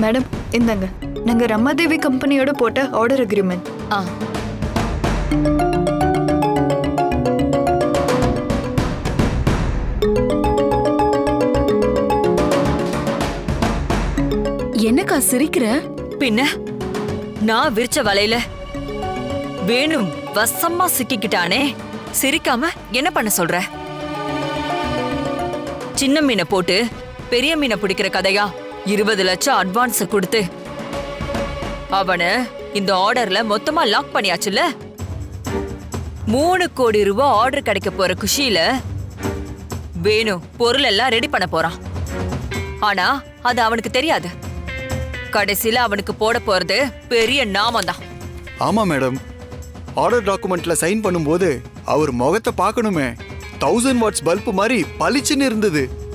Madam இந்தாங்க. நாங்க ரமாதேவி கம்பெனியோட போட்ட ஆர்டர் அக்ரிமெண்ட் ஆ. என்னக்கா சிரிக்கிற? பின்ன நான் விரிச்ச வலையில வேணும் வசமா சிக்கிக்கிட்டானே. சிரிக்காம என்ன பண்ண சொல்ற? சின்ன மீனை போட்டு பெரிய மீனை பிடிக்கிற கதையா? இருபது லட்சம் அட்வான்ஸ் கொடுத்து. அவனை இந்த ஆர்டர்ல மொத்தமா லாக் பண்ணியாச்சுல்ல? மூணு கோடி ரூபாய் ஆர்டர் கிடைக்க போற குஷியில வேணு பொருள் எல்லாம் ரெடி பண்ண போறான். ஆனா அது அவனுக்கு தெரியாது. கடைசியில அவனுக்கு போட போறது பெரிய நாமம் தான் ஆமா மேடம். ஆர்டர் டாக்குமெண்ட்ல சைன் பண்ணும்போது அவர் முகத்தை பார்க்கணுமே. தௌசண்ட் வாட்ஸ் பல்ப் மாதிரி பளிச்சுன்னு இருந்தது.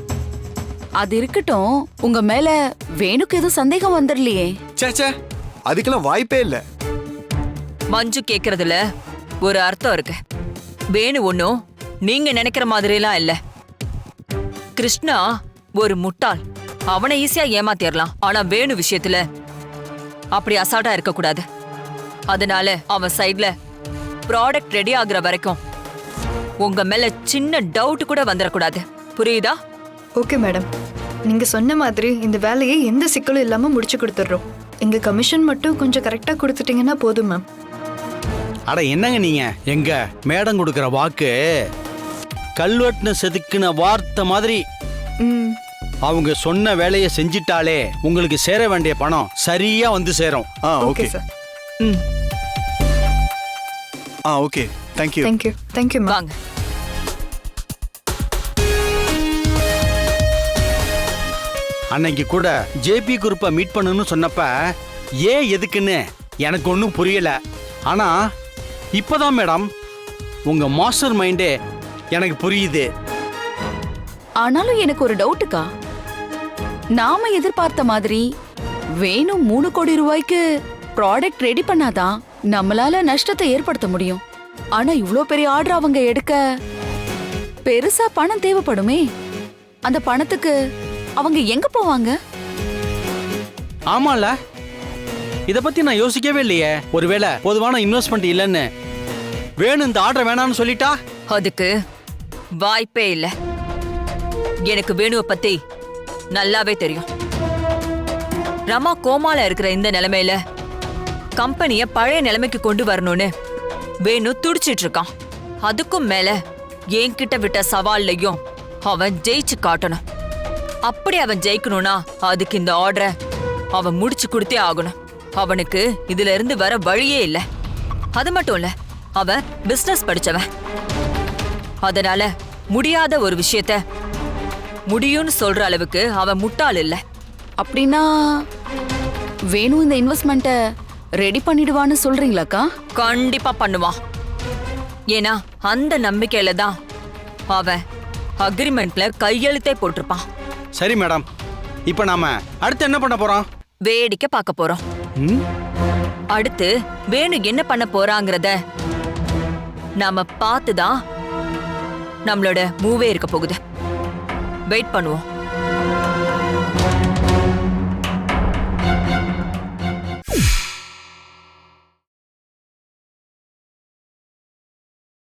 அது இருக்கட்டும் உங்க மேல வேணுக்கு எதுவும் சந்தேகம் வந்துடலையே ச்சே ச்சே அதுக்கெல்லாம் வாய்ப்பே இல்லை. மஞ்சு கேக்குறதுல ஒரு அர்த்தம் இருக்கு. வேணு ஒன்னும் நீங்க நினைக்கிற மாதிரிலாம் இல்ல. கிருஷ்ணா ஒரு முட்டாள். அவனை ஈஸியா ஏமாத்திரலாம். ஆனா வேணு விஷயத்துல அப்படி அசால்ட்டா இருக்க கூடாது அதனால அவன் சைடுல ப்ராடக்ட் ரெடி ஆகுற வரைக்கும் உங்க மேல சின்ன டவுட் கூட வந்துடக்கூடாது புரியுதா? Okay madam. நீங்க சொன்ன மாதிரி இந்த வேலையை எந்த சிக்கலும் இல்லாம முடிச்சு கொடுத்துட்றோம். எங்க கமிஷன் மட்டும் கொஞ்சம் கரெக்டா கொடுத்துட்டீங்கன்னா போதும் மேம். அட என்னங்க நீங்க? எங்க மேடம் கொடுக்குற வாக்கு கல்வெட்டுன செதுக்கின வார்த்தை மாதிரி. ம். அவங்க சொன்ன வேலையை செஞ்சிட்டாலே உங்களுக்கு சேர வேண்டிய பணம் சரியா வந்து சேரும். ஆ ஓகே சார். ம். ஆ okay. Thank you thank you thank you ma'am வாங்க. அன்னைக்கு கூட ஜேபி குரூப்பை மீட் பண்ணணும்னு சொன்னப்ப ஏன் எதுக்குன்னு எனக்கு ஒன்றும் புரியல. ஆனால் இப்போதான் மேடம் உங்கள் மாஸ்டர் மைண்டே எனக்கு புரியுது. ஆனாலும் எனக்கு ஒரு டவுட்டுக்கா நாம எதிர்பார்த்த மாதிரி வேணும் மூணு கோடி ரூபாய்க்கு ப்ராடக்ட் ரெடி பண்ணாதான் நம்மளால நஷ்டத்தை ஏற்படுத்த முடியும். ஆனா இவ்ளோ பெரிய ஆர்டர் அவங்க எடுக்க பெருசா பணம் தேவைப்படுமே. அந்த பணத்துக்கு அவங்க எங்க போவாங்க? ஆமால இத பத்தி நான் யோசிக்கவே இல்லையே. ஒருவேளை பொதுவான இன்வெஸ்ட்மெண்ட் இல்லைன்னு. வேணும் இந்த ஆர்டர் வேணாம்னு சொல்லிட்டா? அதுக்கு வாய்ப்பே இல்ல. எனக்கு வேணுவ பத்தி நல்லாவே தெரியும். ரமா கோமால இருக்கிற இந்த நிலைமையில கம்பெனிய பழைய நிலைமைக்கு கொண்டு வரணும்னு வேணு துடிச்சிட்டு இருக்கான் அதுக்கும் மேல என்கிட்ட விட்ட சவால்லையும் அவன் ஜெயிச்சு காட்டணும். அப்படி அவன் ஜெயிக்கணும்னா அதுக்கு இந்த ஆர்டரை அவன் முடிச்சு கொடுத்தே ஆகணும். அவனுக்கு இதுல இருந்து வர வழியே இல்ல. அது மட்டும் இல்ல அவன் பிசினஸ் படிச்சவன். அதனால முடியாத ஒரு விஷயத்த முடியும்னு சொல்ற அளவுக்கு அவன் முட்டாள் இல்ல. அப்படின்னா வேணும் இந்த இன்வெஸ்ட்மெண்ட்டை ரெடி பண்ணிடுவான்னு சொல்றீங்களாக்கா கண்டிப்பா பண்ணுவான். ஏன்னா அந்த நம்பிக்கையில தான் அவன் அக்ரிமெண்ட்ல கையெழுத்தே போட்டிருப்பான். சரி மேடம். இப்போ நாம அடுத்து என்ன பண்ண போறோம்? வேடிக்கை பார்க்க போறோம். ம்? அடுத்து வேணு என்ன பண்ண போறாங்கிறத நாம பார்த்து தான் நம்மளோட மூவே இருக்க போகுது. வெயிட் பண்ணுவோம்.